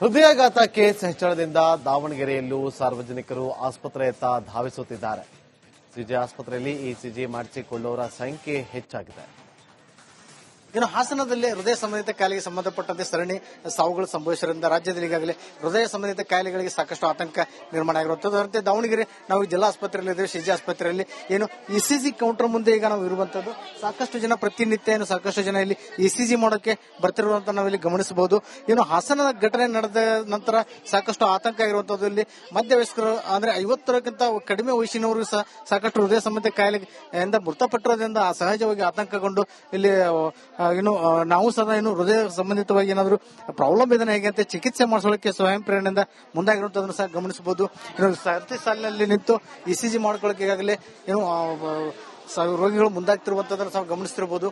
ಹೃದಯಾಘಾತ ಕೇಸ್ ಹೆಚ್ಚಳದಿಂದ ದಾವಣಗೆರೆಯಲ್ಲೂ ಸಾರ್ವಜನಿಕರು ಆಸ್ಪತ್ರೆಯತ್ತ ಧಾವಿಸುತ್ತಿದ್ದಾರೆ. ಸಿಜಿ ಆಸ್ಪತ್ರೆಯಲ್ಲಿ ಇಸಿಜಿ ಮಾಡಿಸಿಕೊಳ್ಳುವವರ ಸಂಖ್ಯೆ ಹೆಚ್ಚಾಗಿದೆ. ಇನ್ನು ಹಾಸನದಲ್ಲಿ ಹೃದಯ ಸಂಬಂಧಿತ ಕಾಯಿಲೆಗೆ ಸಂಬಂಧಪಟ್ಟಂತೆ ಸರಣಿ ಸಾವುಗಳು ಸಂಭವಿಸಿದ್ದರಿಂದ ರಾಜ್ಯದಲ್ಲಿ ಈಗಾಗಲೇ ಹೃದಯ ಸಂಬಂಧಿತ ಕಾಯಿಲೆಗಳಿಗೆ ಸಾಕಷ್ಟು ಆತಂಕ ನಿರ್ಮಾಣ ಆಗಿರುವಂತದ್ದು ಅದರಂತೆ ದಾವಣಗೆರೆ ನಾವು ಜಿಲ್ಲಾ ಆಸ್ಪತ್ರೆಯಲ್ಲಿ ಇದ್ದೇವೆ ಸಿಜಿ ಆಸ್ಪತ್ರೆಯಲ್ಲಿ. ಏನು ಇಸಿಜಿ ಕೌಂಟರ್ ಮುಂದೆ ಈಗ ನಾವು ಇರುವಂತದ್ದು ಸಾಕಷ್ಟು ಜನ ಪ್ರತಿನಿತ್ಯ ಏನು ಸಾಕಷ್ಟು ಜನ ಇಲ್ಲಿ ಇಸಿಜಿ ಮಾಡೋಕೆ ಬರ್ತಿರುವಂತ ನಾವಿಲ್ಲಿ ಗಮನಿಸಬಹುದು. ಏನು ಹಾಸನದ ಘಟನೆ ನಡೆದ ನಂತರ ಸಾಕಷ್ಟು ಆತಂಕ ಆಗಿರುವಂತದ್ದು ಇಲ್ಲಿ ಮಧ್ಯವಯಸ್ಕರು ಅಂದ್ರೆ ಐವತ್ತರಕ್ಕಿಂತ ಕಡಿಮೆ ವಯಸ್ಸಿನವರು ಸಹ ಸಾಕಷ್ಟು ಹೃದಯ ಸಂಬಂಧಿತ ಕಾಯಿಲೆಯಿಂದ ಮೃತಪಟ್ಟಿರೋದ್ರಿಂದ ಸಹಜವಾಗಿ ಆತಂಕಗೊಂಡು ಇಲ್ಲಿ ಏನು ನಾವು ಸದಾ ಏನು ಹೃದಯ ಸಂಬಂಧಿತವಾಗಿ ಏನಾದ್ರು ಪ್ರಾಬ್ಲಮ್ ಇದನ್ನ ಹೇಗೆ ಅಂತ ಚಿಕಿತ್ಸೆ ಮಾಡಿಸೋಕೆ ಸ್ವಯಂ ಪ್ರೇರಣೆಯಿಂದ ಮುಂದಾಗಿರುವಂತದನ್ನು ಸಹ ಗಮನಿಸಬಹುದು. ಸರ್ತಿ ಸಾಲಿನಲ್ಲಿ ನಿಂತು ಇಸಿಜಿ ಮಾಡ್ಕೊಳ್ಳೋಕೆ ಈಗಾಗಲೇ ಏನು ಆ, ಸಾವಿರ ರೋಗಿಗಳು ಮುಂದಾಗ್ತಿರುವಂತದನ್ನು ನಾವು ಗಮನಿಸ್ತಿರಬಹುದು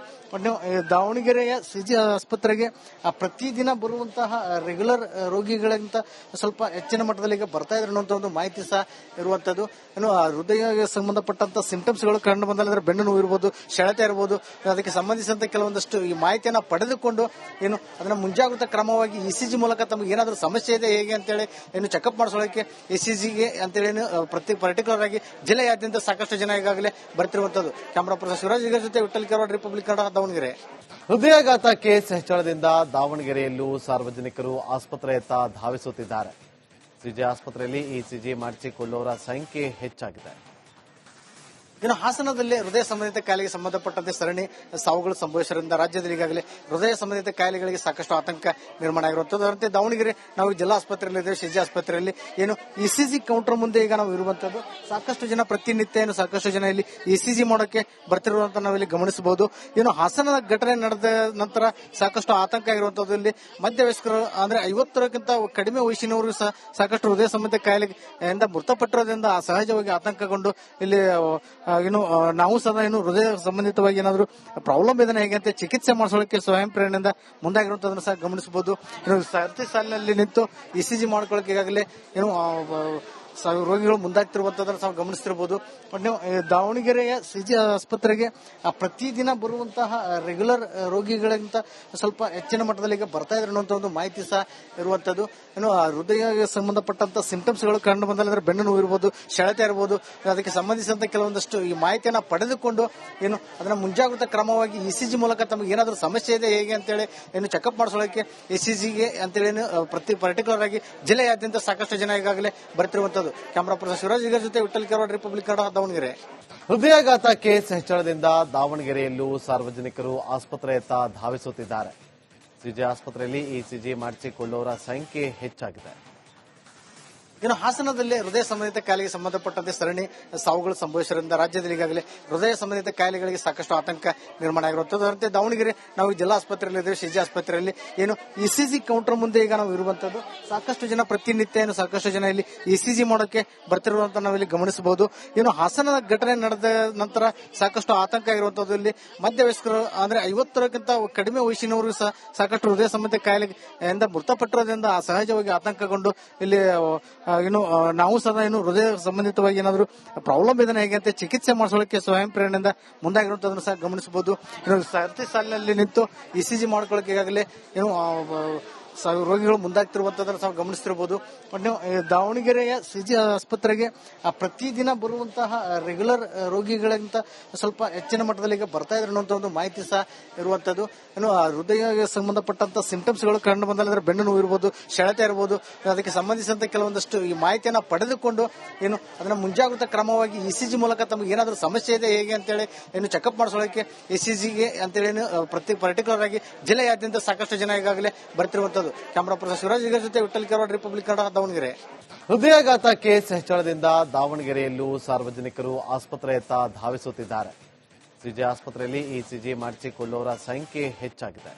ಈ ದಾವಣಗೆರೆಯ ಸಿಜಿ ಆಸ್ಪತ್ರೆಗೆ ಆ ಪ್ರತಿದಿನ ಬರುವಂತಹ ರೆಗ್ಯುಲರ್ ರೋಗಿಗಳಿಗಿಂತ ಸ್ವಲ್ಪ ಹೆಚ್ಚಿನ ಮಟ್ಟದಲ್ಲಿ ಈಗ ಬರ್ತಾ ಇದ್ರೆ ಅನ್ನುವಂತ ಒಂದು ಮಾಹಿತಿ ಸಹ ಇರುವಂತದ್ದು. ಏನು ಹೃದಯ ಸಂಬಂಧಪಟ್ಟಂತ ಸಿಂಟಮ್ಸ್ಗಳು ಕಂಡು ಬಂದ್ರೆ ಬೆನ್ನು ನೋವು ಇರ್ಬೋದು ಸೆಳೆತ ಇರ್ಬೋದು ಅದಕ್ಕೆ ಸಂಬಂಧಿಸಿದಂತೆ ಕೆಲವೊಂದಷ್ಟು ಈ ಮಾಹಿತಿಯನ್ನ ಪಡೆದುಕೊಂಡು ಏನು ಅದನ್ನ ಮುಂಜಾಗ್ರತಾ ಕ್ರಮವಾಗಿ ಇಸಿಜಿ ಮೂಲಕ ತಮಗೆ ಏನಾದರೂ ಸಮಸ್ಯೆ ಇದೆ ಹೇಗೆ ಅಂತೇಳಿ ಏನು ಚೆಕಪ್ ಮಾಡಿಸೋಕೆ ಇಸಿಜಿಗೆ ಅಂತೇಳಿ ಜಿಗೆ ಆ, ಪ್ರತಿ ಪರ್ಟಿಕ್ಯುಲರ್ ಆಗಿ ಜಿಲ್ಲೆಯಾದ್ಯಂತ ಸಾಕಷ್ಟು ಜನ ಈಗಾಗಲೇ ಬರ್ತಿರುವಂತದ್ದು ಕ್ಯಾಮರಾ ಪರ್ಸನ್ ಶಿವರಾಜ್ ಇದರ ಜೊತೆ ವಿಠಲ್ ಕೆರವಾಡ್ ರಿಪಬ್ಲಿಕ್ ಕನ್ನಡ ದಾವಣಗೆರೆ. ಹೃದಯಾಘಾತ ಕೇಸ್ ಹೆಚ್ಚಳದಿಂದ ದಾವಣಗೆರೆಯಲ್ಲೂ ಸಾರ್ವಜನಿಕರು ಆಸ್ಪತ್ರೆಯತ್ತ ಧಾವಿಸುತ್ತಿದ್ದಾರೆ. ಸಿಜಿ ಆಸ್ಪತ್ರೆಯಲ್ಲಿ ಇಸಿಜಿ ಮಾಡಿಸಿಕೊಳ್ಳುವವರ ಸಂಖ್ಯೆ ಹೆಚ್ಚಾಗಿದೆ. ಇನ್ನು ಹಾಸನದಲ್ಲಿ ಹೃದಯ ಸಂಬಂಧಿತ ಕಾಯಿಲೆಗೆ ಸಂಬಂಧಪಟ್ಟಂತೆ ಸರಣಿ ಸಾವುಗಳು ಸಂಭವಿಸಿರುವುದರಿಂದ ರಾಜ್ಯದಲ್ಲಿ ಈಗಾಗಲೇ ಹೃದಯ ಸಂಬಂಧಿತ ಕಾಯಿಲೆಗಳಿಗೆ ಸಾಕಷ್ಟು ಆತಂಕ ನಿರ್ಮಾಣ ಆಗಿರುವಂತದ್ದು ಅದರಂತೆ ದಾವಣಗೆರೆ ನಾವು ಜಿಲ್ಲಾ ಆಸ್ಪತ್ರೆಯಲ್ಲಿ ಇದ್ದೇವೆ ಸಿಜಿ ಆಸ್ಪತ್ರೆಯಲ್ಲಿ. ಏನು ಇಸಿಜಿ ಕೌಂಟರ್ ಮುಂದೆ ಈಗ ನಾವು ಇರುವಂತದ್ದು ಸಾಕಷ್ಟು ಜನ ಪ್ರತಿನಿತ್ಯ ಏನು ಸಾಕಷ್ಟು ಜನ ಇಲ್ಲಿ ಇಸಿಜಿ ಮಾಡೋಕೆ ಬರ್ತಿರುವಂತ ನಾವಿಲ್ಲಿ ಗಮನಿಸಬಹುದು. ಏನು ಹಾಸನದ ಘಟನೆ ನಡೆದ ನಂತರ ಸಾಕಷ್ಟು ಆತಂಕ ಆಗಿರುವಂತದ್ದು ಇಲ್ಲಿ ಮಧ್ಯವಯಸ್ಕರು ಅಂದ್ರೆ ಐವತ್ತರಕ್ಕಿಂತ ಕಡಿಮೆ ವಯಸ್ಸಿನವರು ಸಹ ಸಾಕಷ್ಟು ಹೃದಯ ಸಂಬಂಧಿತ ಕಾಯಿಲೆಯಿಂದ ಮೃತಪಟ್ಟಿರೋದ್ರಿಂದ ಸಹಜವಾಗಿ ಆತಂಕಗೊಂಡು ಇಲ್ಲಿ ಏನು ನಾವು ಸದಾ ಏನು ಹೃದಯ ಸಂಬಂಧಿತವಾಗಿ ಏನಾದ್ರು ಪ್ರಾಬ್ಲಮ್ ಇದನ್ನ ಹೇಗೆ ಅಂತ ಚಿಕಿತ್ಸೆ ಮಾಡಿಸೋಕೆ ಸ್ವಯಂ ಪ್ರೇರಣೆಯಿಂದ ಮುಂದಾಗಿರುವಂತದನ್ನ ಸಹ ಗಮನಿಸಬಹುದು. ಸರ್ತಿ ಸಾಲಿನಲ್ಲಿ ನಿಂತು ಇಸಿಜಿ ಮಾಡ್ಕೊಳ್ಳೋಕೆ ಈಗಾಗಲೇ ಏನು ರೋಗಿಗಳು ಮುಂದಾಗ್ತಿರುವಂತದನ್ನು ನಾವು ಗಮನಿಸ್ತಿರಬಹುದು ದಾವಣಗೆರೆಯ ಸಿಜಿ ಆಸ್ಪತ್ರೆಗೆ ಪ್ರತಿದಿನ ಬರುವಂತಹ ರೆಗ್ಯುಲರ್ ರೋಗಿಗಳಿಗಿಂತ ಸ್ವಲ್ಪ ಹೆಚ್ಚಿನ ಮಟ್ಟದಲ್ಲಿ ಈಗ ಬರ್ತಾ ಇದ್ರೆ ಅನ್ನುವಂತ ಒಂದು ಮಾಹಿತಿ ಸಹ ಇರುವಂತದ್ದು. ಏನು ಹೃದಯ ಸಂಬಂಧಪಟ್ಟಂತ ಸಿಂಪ್ಟಮ್ಸ್ಗಳು ಕಂಡು ಅಂದ್ರೆ ಬೆನ್ನು ನೋವು ಇರ್ಬೋದು, ಸೆಳೆತ ಇರ್ಬೋದು, ಅದಕ್ಕೆ ಸಂಬಂಧಿಸಿದಂತ ಕೆಲವೊಂದಷ್ಟು ಈ ಮಾಹಿತಿಯನ್ನ ಪಡೆದುಕೊಂಡು, ಏನು, ಅದನ್ನ ಮುಂಜಾಗ್ರತಾ ಕ್ರಮವಾಗಿ ಇಸಿಜಿ ಮೂಲಕ ತಮಗೆ ಏನಾದರೂ ಸಮಸ್ಯೆ ಇದೆ ಹೇಗೆ ಅಂತೇಳಿ, ಏನು ಚೆಕಪ್ ಮಾಡಿಸೋಕೆ ಇಸಿಜಿಗೆ ಸಿ ಜಿಗೆ ಅಂತೇಳಿ ಪ್ರತಿ ಪರ್ಟಿಕ್ಯುಲರ್ ಆಗಿ ಜಿಲ್ಲೆಯಾದ್ಯಂತ ಸಾಕಷ್ಟು ಜನ ಈಗಾಗಲೇ ಬರ್ತಿರುವಂತದ್ದು. ಕ್ಯಾಮರಾ ಪರ್ಸನ್ ಶಿವರಾಜ್ ಇದರ ಜೊತೆ ವಿಠಲ್ ಕೆರವಾಡ್ ರಿಪಬ್ಲಿಕ್ ಕನ್ನಡ, ದಾವಣಗೆರೆ. ಹೃದಯಾಘಾತ ಕೇಸ್ ಹೆಚ್ಚಳದಿಂದ ದಾವಣಗೆರೆಯಲ್ಲೂ ಸಾರ್ವಜನಿಕರು ಆಸ್ಪತ್ರೆಯತ್ತ ಧಾವಿಸುತ್ತಿದ್ದಾರೆ. ಸಿಜಿ ಆಸ್ಪತ್ರೆಯಲ್ಲಿ ಇಸಿಜಿ ಮಾಡಿಸಿಕೊಳ್ಳುವವರ ಸಂಖ್ಯೆ ಹೆಚ್ಚಾಗಿದೆ. ಇನ್ನು ಹಾಸನದಲ್ಲಿ ಹೃದಯ ಸಂಬಂಧಿತ ಕಾಯಿಲೆಗೆ ಸಂಬಂಧಪಟ್ಟಂತೆ ಸರಣಿ ಸಾವುಗಳು ಸಂಭವಿಸಿದ್ದರಿಂದ ರಾಜ್ಯದಲ್ಲಿ ಈಗಾಗಲೇ ಹೃದಯ ಸಂಬಂಧಿತ ಕಾಯಿಲೆಗಳಿಗೆ ಸಾಕಷ್ಟು ಆತಂಕ ನಿರ್ಮಾಣ ಆಗಿರುವಂತದ್ದು ಅದರಂತೆ ದಾವಣಗೆರೆ ನಾವು ಜಿಲ್ಲಾ ಆಸ್ಪತ್ರೆಯಲ್ಲಿ ಇದ್ದೇವೆ ಸಿಜಿ ಆಸ್ಪತ್ರೆಯಲ್ಲಿ. ಏನು ಇಸಿಜಿ ಕೌಂಟರ್ ಮುಂದೆ ಈಗ ನಾವು ಇರುವಂತದ್ದು ಸಾಕಷ್ಟು ಜನ ಪ್ರತಿನಿತ್ಯ ಏನು ಸಾಕಷ್ಟು ಜನ ಇಲ್ಲಿ ಇಸಿಜಿ ಮಾಡೋಕೆ ಬರ್ತಿರುವಂತ ನಾವಿಲ್ಲಿ ಗಮನಿಸಬಹುದು. ಏನು ಹಾಸನದ ಘಟನೆ ನಡೆದ ನಂತರ ಸಾಕಷ್ಟು ಆತಂಕ ಆಗಿರುವಂತದ್ದು ಇಲ್ಲಿ ಮಧ್ಯವಯಸ್ಕರು ಅಂದ್ರೆ ಐವತ್ತರಕ್ಕಿಂತ ಕಡಿಮೆ ವಯಸ್ಸಿನವರು ಸಹ ಸಾಕಷ್ಟು ಹೃದಯ ಸಂಬಂಧಿತ ಕಾಯಿಲೆಯಿಂದ ಮೃತಪಟ್ಟಿರೋದ್ರಿಂದ ಸಹಜವಾಗಿ ಆತಂಕಗೊಂಡು ಇಲ್ಲಿ ಏನು ನಾವು ಸದಾ ಏನು ಹೃದಯ ಸಂಬಂಧಿತವಾಗಿ ಏನಾದ್ರು ಪ್ರಾಬ್ಲಮ್ ಇದನ್ನ ಹೇಗೆ ಅಂತ ಚಿಕಿತ್ಸೆ ಮಾಡಿಸೋಕೆ ಸ್ವಯಂ ಪ್ರೇರಣೆಯಿಂದ ಮುಂದಾಗಿರುವಂತದನ್ನು ಸಹ ಗಮನಿಸಬಹುದು. ಸರ್ತಿ ಸಾಲಿನಲ್ಲಿ ನಿಂತು ಇಸಿಜಿ ಮಾಡ್ಕೊಳ್ಳೋಕೆ ಈಗಾಗಲೇ ಏನು ಆ, ಸಾವಿರ ರೋಗಿಗಳು ಮುಂದಾಗ್ತಿರುವಂತದನ್ನು ನಾವು ಗಮನಿಸ್ತಿರಬಹುದು ಈ ದಾವಣಗೆರೆಯ ಸಿಜಿ ಆಸ್ಪತ್ರೆಗೆ ಆ ಪ್ರತಿದಿನ ಬರುವಂತಹ ರೆಗ್ಯುಲರ್ ರೋಗಿಗಳಿಗಿಂತ ಸ್ವಲ್ಪ ಹೆಚ್ಚಿನ ಮಟ್ಟದಲ್ಲಿ ಈಗ ಬರ್ತಾ ಇದ್ರೆ ಅನ್ನುವಂತ ಒಂದು ಮಾಹಿತಿ ಸಹ ಇರುವಂತದ್ದು. ಏನು ಹೃದಯ ಸಂಬಂಧಪಟ್ಟಂತ ಸಿಂಟಮ್ಸ್ಗಳು ಕಂಡು ಬಂದ್ರೆ ಬೆನ್ನು ನೋವು ಇರ್ಬೋದು ಸೆಳೆತ ಇರ್ಬೋದು ಅದಕ್ಕೆ ಸಂಬಂಧಿಸಿದಂತೆ ಕೆಲವೊಂದಷ್ಟು ಈ ಮಾಹಿತಿಯನ್ನ ಪಡೆದುಕೊಂಡು ಏನು ಅದನ್ನ ಮುಂಜಾಗ್ರತಾ ಕ್ರಮವಾಗಿ ಇಸಿಜಿ ಮೂಲಕ ತಮಗೆ ಏನಾದರೂ ಸಮಸ್ಯೆ ಇದೆ ಹೇಗೆ ಅಂತೇಳಿ ಏನು ಚೆಕಪ್ ಮಾಡಿಸೋಕೆ ಇಸಿಜಿಗೆ ಅಂತೇಳಿ ಜಿಗೆ ಆ, ಪ್ರತಿ ಪರ್ಟಿಕ್ಯುಲರ್ ಆಗಿ ಜಿಲ್ಲೆಯಾದ್ಯಂತ ಸಾಕಷ್ಟು ಜನ ಈಗಾಗಲೇ ಬರ್ತಿರುವಂತದ್ದು ಕ್ಯಾಮರಾ ಪರ್ಸನ್ ಶಿವರಾಜ್ ಇದರ ಜೊತೆ ವಿಠಲ್ ಕೆರವಾಡ್ ರಿಪಬ್ಲಿಕ್ ಕನ್ನಡ ದಾವಣಗೆರೆ. ಹೃದಯಾಘಾತ ಕೇಸ್ ಹೆಚ್ಚಳದಿಂದ ದಾವಣಗೆರೆಯಲ್ಲೂ ಸಾರ್ವಜನಿಕರು ಆಸ್ಪತ್ರೆಯತ್ತ ಧಾವಿಸುತ್ತಿದ್ದಾರೆ. ಸಿಜಿ ಆಸ್ಪತ್ರೆಯಲ್ಲಿ ಇಸಿಜಿ ಮಾಡಿಸಿಕೊಳ್ಳುವವರ ಸಂಖ್ಯೆ ಹೆಚ್ಚಾಗಿದೆ.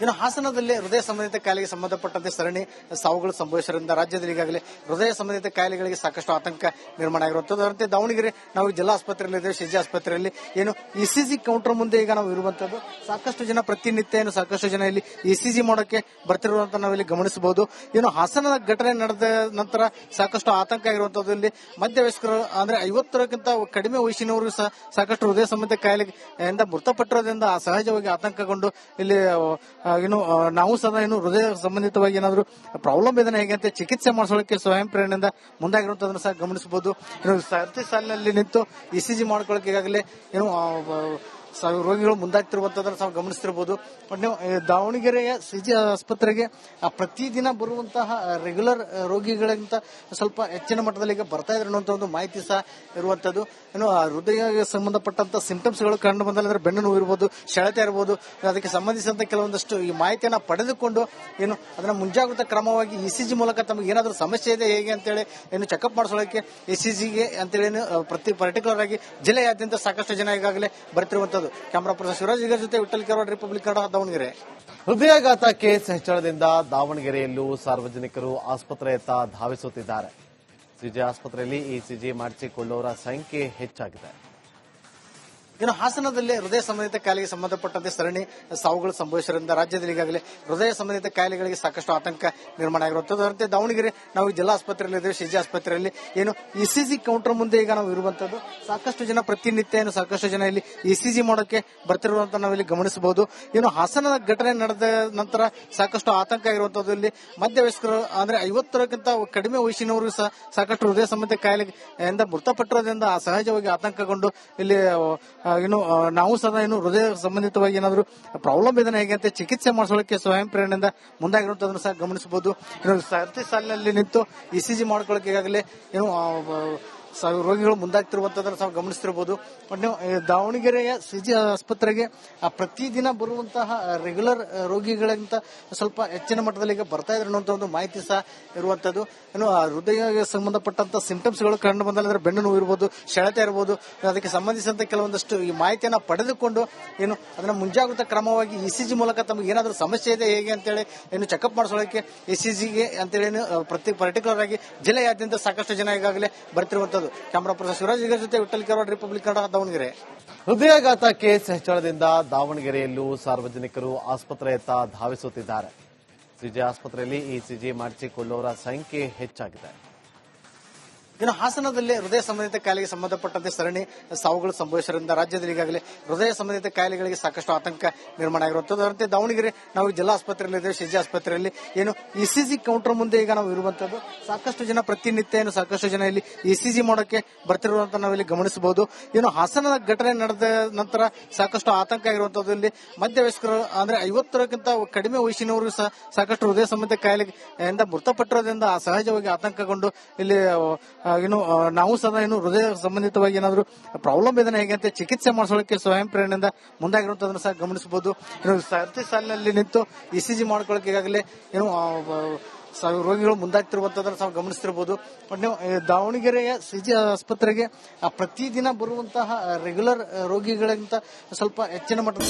ಇನ್ನು ಹಾಸನದಲ್ಲಿ ಹೃದಯ ಸಂಬಂಧಿತ ಕಾಯಿಲೆಗೆ ಸಂಬಂಧಪಟ್ಟಂತೆ ಸರಣಿ ಸಾವುಗಳು ಸಂಭವಿಸಿರುವುದರಿಂದ ರಾಜ್ಯದಲ್ಲಿ ಈಗಾಗಲೇ ಹೃದಯ ಸಂಬಂಧಿತ ಕಾಯಿಲೆಗಳಿಗೆ ಸಾಕಷ್ಟು ಆತಂಕ ನಿರ್ಮಾಣ ಆಗಿರುವಂತದ್ದು ಅದರಂತೆ ದಾವಣಗೆರೆ ನಾವು ಜಿಲ್ಲಾ ಆಸ್ಪತ್ರೆಯಲ್ಲಿ ಇದ್ದೇವೆ ಸಿಜಿ ಆಸ್ಪತ್ರೆಯಲ್ಲಿ. ಏನು ಇಸಿಜಿ ಕೌಂಟರ್ ಮುಂದೆ ಈಗ ನಾವು ಇರುವಂತದ್ದು ಸಾಕಷ್ಟು ಜನ ಪ್ರತಿನಿತ್ಯ ಏನು ಸಾಕಷ್ಟು ಜನ ಇಲ್ಲಿ ಇಸಿಜಿ ಮಾಡೋಕೆ ಬರ್ತಿರುವಂತ ನಾವಿಲ್ಲಿ ಗಮನಿಸಬಹುದು. ಏನು ಹಾಸನದ ಘಟನೆ ನಡೆದ ನಂತರ ಸಾಕಷ್ಟು ಆತಂಕ ಆಗಿರುವಂತದ್ದು ಇಲ್ಲಿ ಮಧ್ಯವಯಸ್ಕರು ಅಂದ್ರೆ ಐವತ್ತರಕ್ಕಿಂತ ಕಡಿಮೆ ವಯಸ್ಸಿನವರು ಸಹ ಸಾಕಷ್ಟು ಹೃದಯ ಸಂಬಂಧಿತ ಕಾಯಿಲೆಯಿಂದ ಮೃತಪಟ್ಟಿರೋದ್ರಿಂದ ಸಹಜವಾಗಿ ಆತಂಕಗೊಂಡು ಇಲ್ಲಿ ಏನು ನಾವು ಸದಾ ಏನು ಹೃದಯ ಸಂಬಂಧಿತವಾಗಿ ಏನಾದ್ರು ಪ್ರಾಬ್ಲಮ್ ಇದನ್ನ ಹೇಗೆ ಅಂತ ಚಿಕಿತ್ಸೆ ಮಾಡಿಸೋಕೆ ಸ್ವಯಂ ಪ್ರೇರಣೆಯಿಂದ ಮುಂದಾಗಿರುವಂತದನ್ನ ಸಹ ಗಮನಿಸಬಹುದು. ಸರ್ತಿ ಸಾಲಿನಲ್ಲಿ ನಿಂತು ಇಸಿಜಿ ಮಾಡ್ಕೊಳ್ಳೋಕೆ ಈಗಾಗಲೇ ಏನು ಆ, ಆ, ಸಾವಿರ ರೋಗಿಗಳು ಮುಂದಾಗ್ತಿರುವಂತದನ್ನ ನಾವು ಗಮನಿಸ್ತಿರಬಹುದು ದಾವಣಗೆರೆಯ ಸಿಜಿ ಆಸ್ಪತ್ರೆಗೆ ಪ್ರತಿದಿನ ಬರುವಂತಹ ರೆಗ್ಯುಲರ್ ರೋಗಿಗಳಿಗಿಂತ ಸ್ವಲ್ಪ ಹೆಚ್ಚಿನ ಮಟ್ಟದಲ್ಲಿ ಈಗ ಬರ್ತಾ ಇದ್ರೆ ಅನ್ನುವಂತ ಒಂದು ಮಾಹಿತಿ ಸಹ ಇರುವಂತದ್ದು. ಏನು ಹೃದಯ ಸಂಬಂಧಪಟ್ಟಂತ ಸಿಂಪ್ಟಮ್ಸ್ಗಳು ಕಂಡು ಬಂದ್ರೆ ಬೆನ್ನು ನೋವು ಇರ್ಬೋದು ಸೆಳೆತ ಇರ್ಬೋದು ಅದಕ್ಕೆ ಸಂಬಂಧಿಸಿದಂತ ಕೆಲವೊಂದಷ್ಟು ಈ ಮಾಹಿತಿಯನ್ನ ಪಡೆದುಕೊಂಡು ಏನು ಅದನ್ನ ಮುಂಜಾಗ್ರತಾ ಕ್ರಮವಾಗಿ ಇಸಿಜಿ ಮೂಲಕ ತಮಗೆ ಏನಾದರೂ ಸಮಸ್ಯೆ ಇದೆ ಹೇಗೆ ಅಂತೇಳಿ ಏನು ಚೆಕಪ್ ಮಾಡಿಸೋಕೆ ಎಸ್ಸಿಜಿಗೆ ಅಂತೇಳಿ ಜಿಗೆ ಆ, ಪ್ರತಿ ಪರ್ಟಿಕ್ಯುಲರ್ ಆಗಿ ಜಿಲ್ಲೆಯಾದ್ಯಂತ ಸಾಕಷ್ಟು ಜನ ಈಗಾಗಲೇ ಬರ್ತಿರುವಂತದ್ದು. ಕ್ಯಾಮರಾ ಪರ್ಸನ್ ಶಿವರಾಜ್ ಇದರ ಜೊತೆ ವಿಠಲ್ ಕೆರವಾಡ್ ರಿಪಬ್ಲಿಕ್ ಕನ್ನಡ, ದಾವಣಗೆರೆ. ಹೃದಯಾಘಾತ ಕೇಸ್ ಹೆಚ್ಚಳದಿಂದ ದಾವಣಗೆರೆಯಲ್ಲೂ ಸಾರ್ವಜನಿಕರು ಆಸ್ಪತ್ರೆಯತ್ತ ಧಾವಿಸುತ್ತಿದ್ದಾರೆ. ಸಿಜಿ ಆಸ್ಪತ್ರೆಯಲ್ಲಿ ಇಸಿಜಿ ಮಾಡಿಸಿಕೊಳ್ಳುವವರ ಸಂಖ್ಯೆ ಹೆಚ್ಚಾಗಿದೆ. ಇನ್ನು ಹಾಸನದಲ್ಲಿ ಹೃದಯ ಸಂಬಂಧಿತ ಕಾಯಿಲೆಗೆ ಸಂಬಂಧಪಟ್ಟಂತೆ ಸರಣಿ ಸಾವುಗಳು ಸಂಭವಿಸಿರೋದ್ರಿಂದ ರಾಜ್ಯದಲ್ಲಿ ಈಗಾಗಲೇ ಹೃದಯ ಸಂಬಂಧಿತ ಕಾಯಿಲೆಗಳಿಗೆ ಸಾಕಷ್ಟು ಆತಂಕ ನಿರ್ಮಾಣ ಆಗಿರುವಂತದ್ದು ಅದರಂತೆ ದಾವಣಗೆರೆ ನಾವು ಜಿಲ್ಲಾ ಆಸ್ಪತ್ರೆಯಲ್ಲಿ ಇದ್ದೇವೆ ಸಿಜಿ ಆಸ್ಪತ್ರೆಯಲ್ಲಿ. ಏನು ಇಸಿಜಿ ಕೌಂಟರ್ ಮುಂದೆ ಈಗ ನಾವು ಇರುವಂತದ್ದು ಸಾಕಷ್ಟು ಜನ ಪ್ರತಿನಿತ್ಯ ಏನು ಸಾಕಷ್ಟು ಜನ ಇಲ್ಲಿ ಇಸಿಜಿ ಮಾಡೋಕೆ ಬರ್ತಿರುವಂತ ನಾವಿಲ್ಲಿ ಗಮನಿಸಬಹುದು. ಏನು ಹಾಸನದ ಘಟನೆ ನಡೆದ ನಂತರ ಸಾಕಷ್ಟು ಆತಂಕ ಆಗಿರುವಂತದ್ದು ಇಲ್ಲಿ ಮಧ್ಯವಯಸ್ಕರು ಅಂದ್ರೆ ಐವತ್ತರಕ್ಕಿಂತ ಕಡಿಮೆ ವಯಸ್ಸಿನವರು ಸಹ ಸಾಕಷ್ಟು ಹೃದಯ ಸಂಬಂಧಿತ ಕಾಯಿಲೆಯಿಂದ ಮೃತಪಟ್ಟಿರೋದ್ರಿಂದ ಸಹಜವಾಗಿ ಆತಂಕಗೊಂಡು ಇಲ್ಲಿ ಏನು ನಾವು ಸದಾ ಏನು ಹೃದಯ ಸಂಬಂಧಿತವಾಗಿ ಏನಾದ್ರು ಪ್ರಾಬ್ಲಮ್ ಇದನ್ನ ಹೇಗೆ ಅಂತ ಚಿಕಿತ್ಸೆ ಮಾಡಿಸೋಕೆ ಸ್ವಯಂ ಪ್ರೇರಣೆಯಿಂದ ಮುಂದಾಗಿರುವಂತದನ್ನ ಸಹ ಗಮನಿಸಬಹುದು. ಸರ್ತಿ ಸಾಲಿನಲ್ಲಿ ನಿಂತು ಇಸಿಜಿ ಮಾಡ್ಕೊಳ್ಳೋಕೆ ಈಗಾಗಲೇ ಏನು ಆ, ಆ, ಸಾವಿರ ರೋಗಿಗಳು ಮುಂದಾಗ್ತಿರುವಂತದನ್ನು ನಾವು ಗಮನಿಸ್ತಿರಬಹುದು ಈ ದಾವಣಗೆರೆಯ ಸಿಜಿ ಆಸ್ಪತ್ರೆಗೆ ಆ, ಪ್ರತಿದಿನ ಬರುವಂತಹ ರೆಗ್ಯುಲರ್ ರೋಗಿಗಳಿಗಿಂತ ಸ್ವಲ್ಪ ಹೆಚ್ಚಿನ ಮಟ್ಟದಲ್ಲಿ ಈಗ ಬರ್ತಾ ಇದ್ರೆ ಅನ್ನುವಂತ ಒಂದು ಮಾಹಿತಿ ಸಹ ಇರುವಂತದ್ದು. ಏನು ಹೃದಯ ಸಂಬಂಧಪಟ್ಟಂತ ಸಿಂಟಮ್ಸ್ಗಳು ಕಂಡು ಬಂದ್ರೆ ಬೆನ್ನು ನೋವು ಇರ್ಬೋದು ಸೆಳೆತ ಇರ್ಬೋದು ಅದಕ್ಕೆ ಸಂಬಂಧಿಸಿದಂತ ಕೆಲವೊಂದಷ್ಟು ಈ ಮಾಹಿತಿಯನ್ನ ಪಡೆದುಕೊಂಡು ಏನು ಅದನ್ನ ಮುಂಜಾಗ್ರತಾ ಕ್ರಮವಾಗಿ ಇಸಿಜಿ ಮೂಲಕ ತಮಗೆ ಏನಾದರೂ ಸಮಸ್ಯೆ ಇದೆ ಹೇಗೆ ಅಂತೇಳಿ ಏನು ಚೆಕಪ್ ಮಾಡಿಸೋಕೆ ಇಸಿಜಿಗೆ ಅಂತೇಳಿ ಜಿಗೆ ಆ, ಪ್ರತಿ ಪರ್ಟಿಕ್ಯುಲರ್ ಆಗಿ ಜಿಲ್ಲೆಯಾದ್ಯಂತ ಸಾಕಷ್ಟು ಜನ ಈಗಾಗಲೇ ಬರ್ತಿರುವಂತದ್ದು ಕ್ಯಾಮರಾ ಪರ್ಸನ್ ಶಿವರಾಜ್ ಇದರ ಜೊತೆ ವಿಠಲ್ ಕೆರವಾಡ್ ರಿಪಬ್ಲಿಕ್ ಕನ್ನಡ ದಾವಣಗೆರೆ. ಹೃದಯಾಘಾತ ಕೇಸ್ ಹೆಚ್ಚಳದಿಂದ ದಾವಣಗೆರೆಯಲ್ಲೂ ಸಾರ್ವಜನಿಕರು ಆಸ್ಪತ್ರೆಯತ್ತ ಧಾವಿಸುತ್ತಿದ್ದಾರೆ. ಸಿಜಿ ಆಸ್ಪತ್ರೆಯಲ್ಲಿ ಇಸಿಜಿ ಮಾಡಿಸಿಕೊಳ್ಳುವವರ ಸಂಖ್ಯೆ ಹೆಚ್ಚಾಗಿದೆ. ಇನ್ನು ಹಾಸನದಲ್ಲಿ ಹೃದಯ ಸಂಬಂಧಿತ ಕಾಯಿಲೆಗೆ ಸಂಬಂಧಪಟ್ಟಂತೆ ಸರಣಿ ಸಾವುಗಳು ಸಂಭವಿಸಿರೋದ್ರಿಂದ ರಾಜ್ಯದಲ್ಲಿ ಈಗಾಗಲೇ ಹೃದಯ ಸಂಬಂಧಿತ ಕಾಯಿಲೆಗಳಿಗೆ ಸಾಕಷ್ಟು ಆತಂಕ ನಿರ್ಮಾಣ ಆಗಿರುವಂತದ್ದು ಅದರಂತೆ ದಾವಣಗೆರೆ ನಾವು ಜಿಲ್ಲಾ ಆಸ್ಪತ್ರೆಯಲ್ಲಿ ಇದ್ದೇವೆ ಸಿಜಿ ಆಸ್ಪತ್ರೆಯಲ್ಲಿ. ಏನು ಇಸಿಜಿ ಕೌಂಟರ್ ಮುಂದೆ ಈಗ ನಾವು ಇರುವಂತದ್ದು ಸಾಕಷ್ಟು ಜನ ಪ್ರತಿನಿತ್ಯ ಏನು ಸಾಕಷ್ಟು ಜನ ಇಲ್ಲಿ ಇಸಿಜಿ ಮಾಡೋಕೆ ಬರ್ತಿರುವಂತ ನಾವಿಲ್ಲಿ ಗಮನಿಸಬಹುದು. ಏನು ಹಾಸನದ ಘಟನೆ ನಡೆದ ನಂತರ ಸಾಕಷ್ಟು ಆತಂಕ ಆಗಿರುವಂತದ್ದು ಇಲ್ಲಿ ಮಧ್ಯವಯಸ್ಕರು ಅಂದ್ರೆ ಐವತ್ತರಕ್ಕಿಂತ ಕಡಿಮೆ ವಯಸ್ಸಿನವರು ಸಹ ಸಾಕಷ್ಟು ಹೃದಯ ಸಂಬಂಧಿತ ಕಾಯಿಲೆಯಿಂದ ಮೃತಪಟ್ಟಿರೋದ್ರಿಂದ ಸಹಜವಾಗಿ ಆತಂಕಗೊಂಡು ಇಲ್ಲಿ ಏನು ನಾವು ಸದಾ ಏನು ಹೃದಯ ಸಂಬಂಧಿತವಾಗಿ ಏನಾದ್ರು ಪ್ರಾಬ್ಲಮ್ ಇದನ್ನ ಹೇಗೆ ಅಂತ ಚಿಕಿತ್ಸೆ ಮಾಡಿಸೋಕೆ ಸ್ವಯಂ ಪ್ರೇರಣೆಯಿಂದ ಮುಂದಾಗಿರುವಂತದನ್ನ ಸಹ ಗಮನಿಸಬಹುದು. ಇನ್ನು ಸರ್ತಿ ಸಾಲಿನಲ್ಲಿ ನಿಂತು ಇಸಿಜಿ ಮಾಡ್ಕೊಳ್ಳೋಕೆ ಈಗಾಗಲೇ ಏನು ಆ, ಆ, ಸಾವಿರ ರೋಗಿಗಳು ಮುಂದಾಗ್ತಿರುವಂತದನ್ನ ಗಮನಿಸ್ತಿರ್ಬೋದು. ಬಟ್ ನೀವು ದಾವಣಗೆರೆಯ ಸಿಜಿ ಆಸ್ಪತ್ರೆಗೆ ಪ್ರತಿದಿನ ಬರುವಂತಹ ರೆಗ್ಯುಲರ್ ರೋಗಿಗಳಿಗಿಂತ ಸ್ವಲ್ಪ ಹೆಚ್ಚಿನ ಮಟ್ಟದ